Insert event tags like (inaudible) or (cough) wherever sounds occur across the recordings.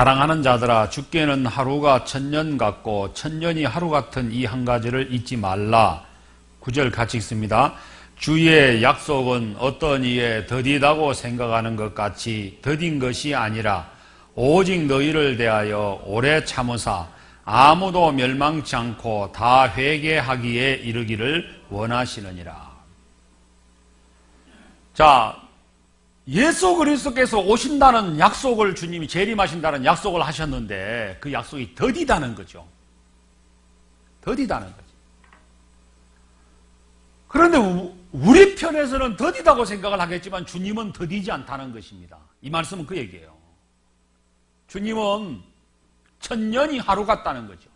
사랑하는 자들아 죽게는 하루가 천년 같고 천년이 하루 같은 이 한 가지를 잊지 말라. 구절 같이 읽습니다. 주의 약속은 어떤 이에 더디다고 생각하는 것 같이 더딘 것이 아니라 오직 너희를 대하여 오래 참으사 아무도 멸망치 않고 다 회개하기에 이르기를 원하시느니라. 자, 예수 그리스도께서 오신다는 약속을 주님이 재림하신다는 약속을 하셨는데 그 약속이 더디다는 거죠. 더디다는 거죠. 그런데 우리 편에서는 더디다고 생각을 하겠지만 주님은 더디지 않다는 것입니다. 이 말씀은 그 얘기예요. 주님은 천년이 하루 같다는 거죠.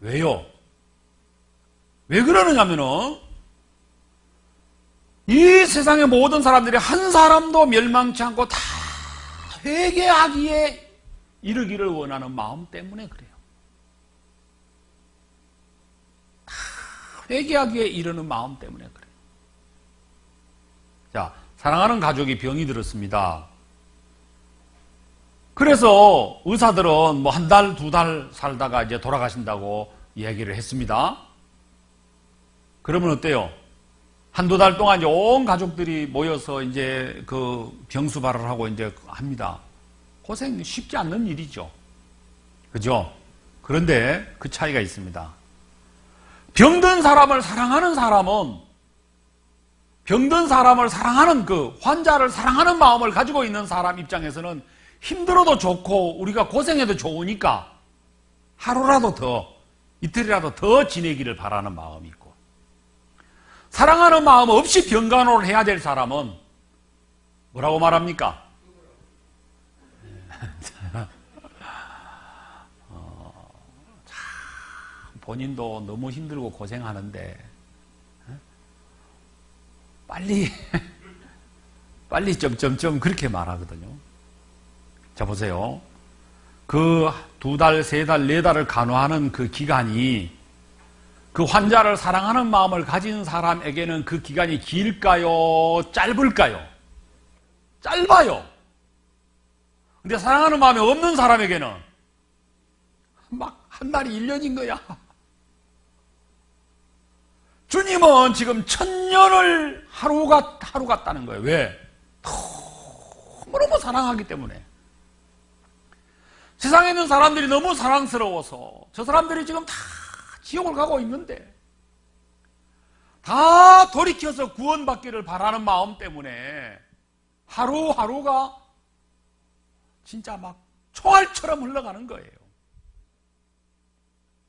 왜요? 왜 그러느냐면은 이 세상의 모든 사람들이 한 사람도 멸망치 않고 다 회개하기에 이르기를 원하는 마음 때문에 그래요. 다 회개하기에 이르는 마음 때문에 그래요. 자, 사랑하는 가족이 병이 들었습니다. 그래서 의사들은 뭐 한 달, 두 달 살다가 이제 돌아가신다고 이야기를 했습니다. 그러면 어때요? 한두 달 동안 온 가족들이 모여서 이제 그 병수발을 하고 이제 합니다. 고생 쉽지 않는 일이죠. 그죠? 그런데 그 차이가 있습니다. 병든 사람을 사랑하는 사람은 병든 사람을 사랑하는 그 환자를 사랑하는 마음을 가지고 있는 사람 입장에서는 힘들어도 좋고 우리가 고생해도 좋으니까 하루라도 더 이틀이라도 더 지내기를 바라는 마음이 있고 사랑하는 마음 없이 병간호를 해야 될 사람은 뭐라고 말합니까? (laughs) 어, 본인도 너무 힘들고 고생하는데 어? 빨리 (laughs) 빨리 점점점 그렇게 말하거든요. 자 보세요. 그 두 달, 세 달, 네 달을 간호하는 그 기간이 그 환자를 사랑하는 마음을 가진 사람에게는 그 기간이 길까요? 짧을까요? 짧아요. 근데 사랑하는 마음이 없는 사람에게는 막 한 달이 1년인 거야. 주님은 지금 천년을 하루가, 하루 같다는 거예요. 왜? 너무너무 사랑하기 때문에. 세상에 있는 사람들이 너무 사랑스러워서 저 사람들이 지금 다 지옥을 가고 있는데 다 돌이켜서 구원받기를 바라는 마음 때문에 하루하루가 진짜 막 총알처럼 흘러가는 거예요.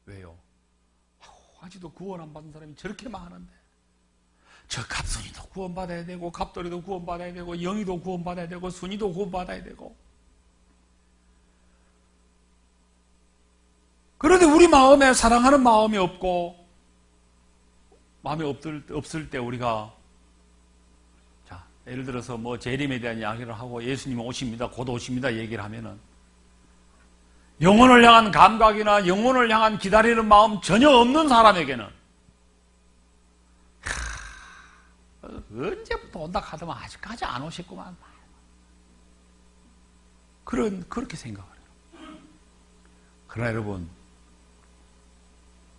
왜요? 아직도 구원 안 받은 사람이 저렇게 많은데 저 갑순이도 구원받아야 되고 갑돌이도 구원받아야 되고 영이도 구원받아야 되고 순이도 구원받아야 되고 그런데 우리 마음에 사랑하는 마음이 없고 마음이 없을, 없을 때 우리가 자 예를 들어서 뭐 재림에 대한 이야기를 하고 예수님이 오십니다. 곧 오십니다. 얘기를 하면은 영혼을 향한 감각이나 영혼을 향한 기다리는 마음 전혀 없는 사람에게는 하, 언제부터 온다 하더만 아직까지 안 오셨구만. 그런 그렇게 생각을 해요. 그러나 여러분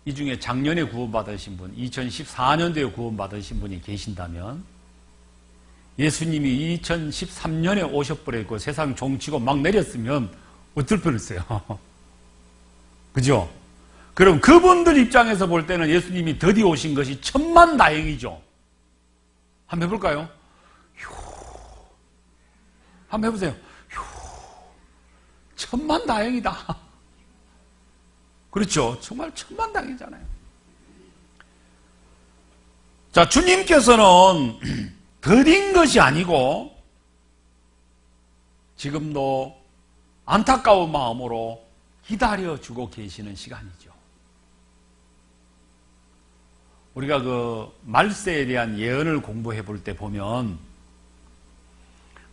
이 중에 작년에 구원받으신 분, 2014년도에 구원받으신 분이 계신다면 예수님이 2013년에 오셔버렸고 세상 종치고 막 내렸으면 어떨 뻔했어요. (laughs) 그죠? 그럼 그분들 입장에서 볼 때는 예수님이 더디 오신 것이 천만 다행이죠. 한번 해볼까요? 휴. 한번 해보세요. 휴. 천만 다행이다. (laughs) 그렇죠. 정말 천만 다행이잖아요. 자, 주님께서는 (clears throat) 더딘 것이 아니고 지금도 안타까운 마음으로 기다려주고 계시는 시간이죠. 우리가 그 말세에 대한 예언을 공부해 볼 때 보면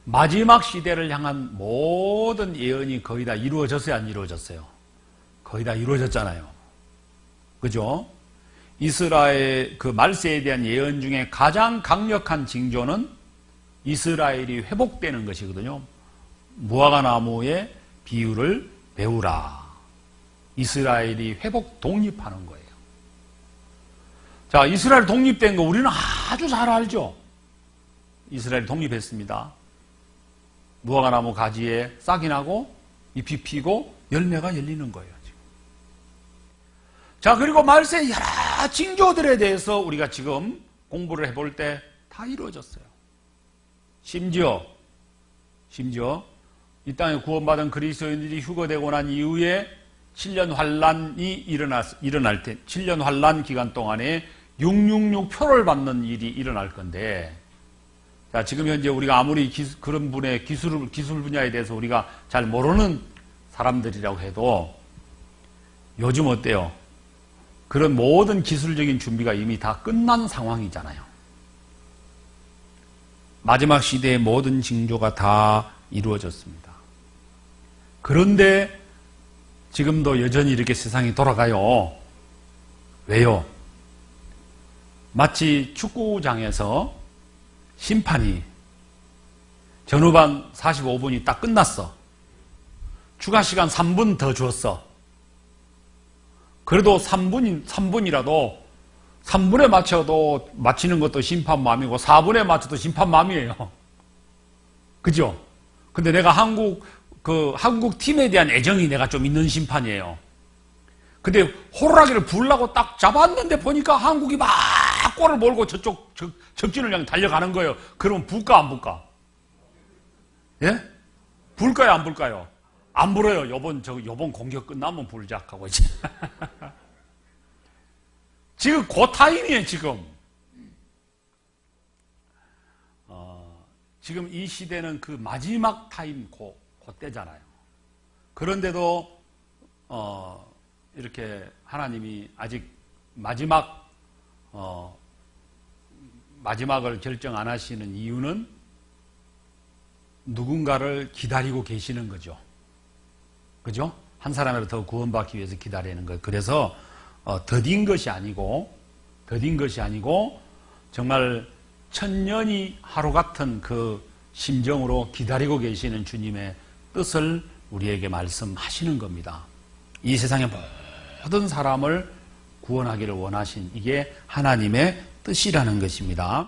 마지막 시대를 향한 모든 예언이 거의 다 이루어졌어요, 안 이루어졌어요? 거의 다 이루어졌잖아요. 그죠? 이스라엘 그 말세에 대한 예언 중에 가장 강력한 징조는 이스라엘이 회복되는 것이거든요. 무화과 나무에 비유를 배우라. 이스라엘이 회복 독립하는 거예요. 자, 이스라엘 독립된 거 우리는 아주 잘 알죠. 이스라엘 독립했습니다. 무화과 나무 가지에 싹이 나고 잎이 피고 열매가 열리는 거예요. 자, 그리고 말세의 여러 징조들에 대해서 우리가 지금 공부를 해볼 때 다 이루어졌어요. 심지어, 심지어 이 땅에 구원받은 그리스도인들이 휴거되고 난 이후에 7년 환란이 일어날, 일어날 때, 7년 환란 기간 동안에 666 표를 받는 일이 일어날 건데, 자, 지금 현재 우리가 아무리 기술- 그런 분의 기술, 기술 분야에 대해서 우리가 잘 모르는 사람들이라고 해도 요즘 어때요? 그런 모든 기술적인 준비가 이미 다 끝난 상황이잖아요. 마지막 시대의 모든 징조가 다 이루어졌습니다. 그런데 지금도 여전히 이렇게 세상이 돌아가요. 왜요? 마치 축구장에서 심판이 전후반 45분이 딱 끝났어. 추가 시간 3분 더 줬어. 그래도 3분, 3분이라도 3분에 맞춰도 맞히는 것도 심판 마음이고 4분에 맞춰도 심판 마음이에요. (laughs) 그죠? 근데 내가 한국, 그, 한국 팀에 대한 애정이 내가 좀 있는 심판이에요. 근데 호루라기를 불라고 딱 잡았는데 보니까 한국이 막 골을 몰고 저쪽 적, 적진을 향해 달려가는 거예요. 그러면 불까 안 불까? 예? 불까요 안 불까요? 안 불어요. 요번 저 요번 공격 끝나면 불자 하고 이제. (laughs) 지금 그 타임이에요, 지금. 어, 지금 이 시대는 그 마지막 타임 고, 그 때잖아요. 그런데도 어, 이렇게 하나님이 아직 마지막 어, 마지막을 결정 안 하시는 이유는 누군가를 기다리고 계시는 거죠. 그죠? 한 사람을 더 구원받기 위해서 기다리는 거예요. 그래서 어, 더딘 것이 아니고 더딘 것이 아니고 정말 천년이 하루 같은 그 심정으로 기다리고 계시는 주님의 뜻을 우리에게 말씀하시는 겁니다. 이 세상의 모든 사람을 구원하기를 원하신 이게 하나님의 뜻이라는 것입니다.